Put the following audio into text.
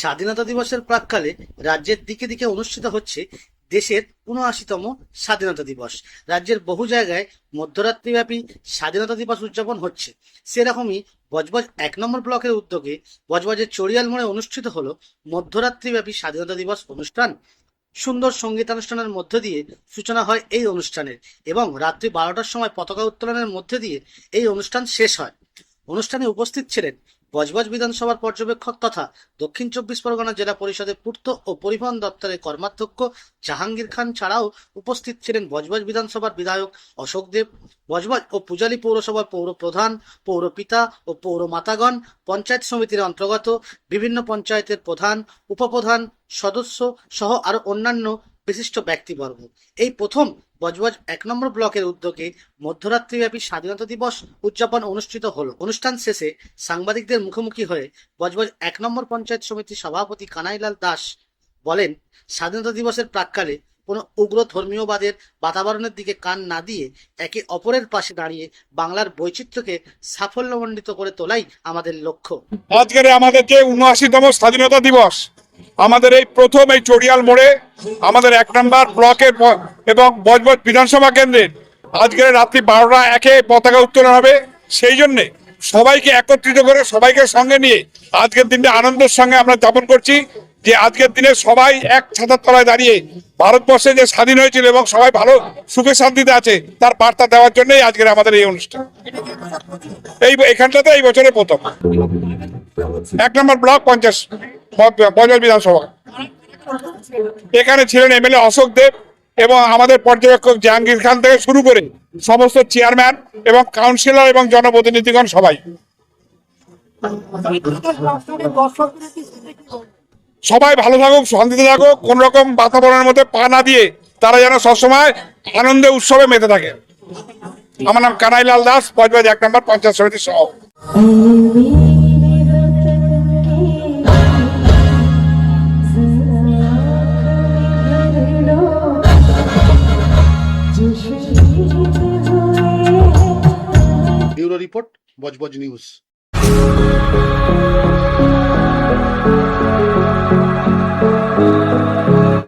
স্বাধীনতা দিবসের প্রাককালে রাজ্যের দিকে দিকে অনুষ্ঠিত হচ্ছে দেশের উনআশিতম স্বাধীনতা দিবস। রাজ্যের বহু জায়গায় মধ্যরাত্রিব্যাপী স্বাধীনতা দিবস উদযাপন হচ্ছে। সেরকমই বজবজ এক নম্বর ব্লকের উদ্যোগে বজবজের চড়িয়াল মোড়ে অনুষ্ঠিত হলো মধ্যরাত্রিব্যাপী স্বাধীনতা দিবস অনুষ্ঠান। সুন্দর সঙ্গীতানুষ্ঠানের মধ্য দিয়ে সূচনা হয় এই অনুষ্ঠানের এবং রাত্রি বারোটার সময় পতাকা উত্তোলনের মধ্যে দিয়ে এই অনুষ্ঠান শেষ হয়। অনুষ্ঠানে উপস্থিত ছিলেন বজবজ বিধানসভার পর্যবেক্ষক তথা দক্ষিণ চব্বিশ পরগনা জেলা পরিষদের পূর্ত ও পরিবহন দপ্তরের কর্মাধ্যক্ষ জাহাঙ্গীর খান ছাড়াও উপস্থিত ছিলেন বজবজ বিধানসভার বিধায়ক অশোক দেব, বজবজ ও পূজালী পৌরসভার পৌর প্রধান পৌরপিতা ও পৌর মাতাগণ পঞ্চায়েত সমিতির অন্তর্গত, বিভিন্ন পঞ্চায়েতের প্রধান, উপপ্রধান, সদস্য সহ আরও অন্যান্য বিশিষ্ট ব্যক্তিবর্গ। এই প্রথম বজবজ এক নম্বর ব্লকের উদ্যোগে মধ্যরাত্রিব্যাপী স্বাধীনতা দিবস উদযাপন অনুষ্ঠিত হলো। অনুষ্ঠান শেষে সাংবাদিকদের মুখোমুখি হয়ে বজবজ এক নম্বর পঞ্চায়েত সমিতির সভাপতি কানাইলাল দাস বলেন, স্বাধীনতা দিবসের প্রাককালে কোনো উগ্র ধর্মীয়বাদের বাতাবরণের দিকে কান না দিয়ে একে অপরের পাশে দাঁড়িয়ে বাংলার বৈচিত্র্যকে সাফল্যমণ্ডিত করে তোলাই আমাদের লক্ষ্য। আজকের আমাদের যে উনআশিতম স্বাধীনতা দিবস। আমাদের এই প্রথম এই চড়িয়াল মোড়ে আমাদের এক নম্বর ব্লকের এবং বজবজ বিধানসভা কেন্দ্রের আজকের রাত্রি বারোটা একে পতাকা উত্তোলন হবে। সেই জন্যে সবাইকে একত্রিত করে সবাইকে সঙ্গে নিয়ে আজকের দিনটা আনন্দের সঙ্গে আমরা যাপন করছি যে আজকের দিনে সবাই এক ছাতার তলায় দাঁড়িয়ে ভারতবর্ষে যে স্বাধীন হয়েছিল এবং সবাই ভালো সুখে শান্তিতে আছে, তার বার্তা দেওয়ার জন্যই আজকের আমাদের এই অনুষ্ঠান। এই এখানটাতে এই বছরের প্রথম। এক নম্বর ব্লক পঞ্চাশ। পঞ্চাশ বিধানসভা এখানে ছিলেন এমএলএ অশোক দেব এবং আমাদের পর্যবেক্ষক জাহাঙ্গীর খান থেকে শুরু করে সমস্ত চেয়ারম্যান এবং কাউন্সিলর এবং জনপ্রতিনিধিগণ সবাই। সবাই ভালো থাকুক, শান্তিতে থাকুক কোন রকম বাতাবরণের মধ্যে পা না দিয়ে তারা যেন সবসময় আনন্দে, উৎসবে মেতে থাকে। আমার নাম কানাইলাল দাস পঞ্চায়েত এক নম্বর পঞ্চায়েত সমিতির সভাপতি। Bureau report Budge Budge news.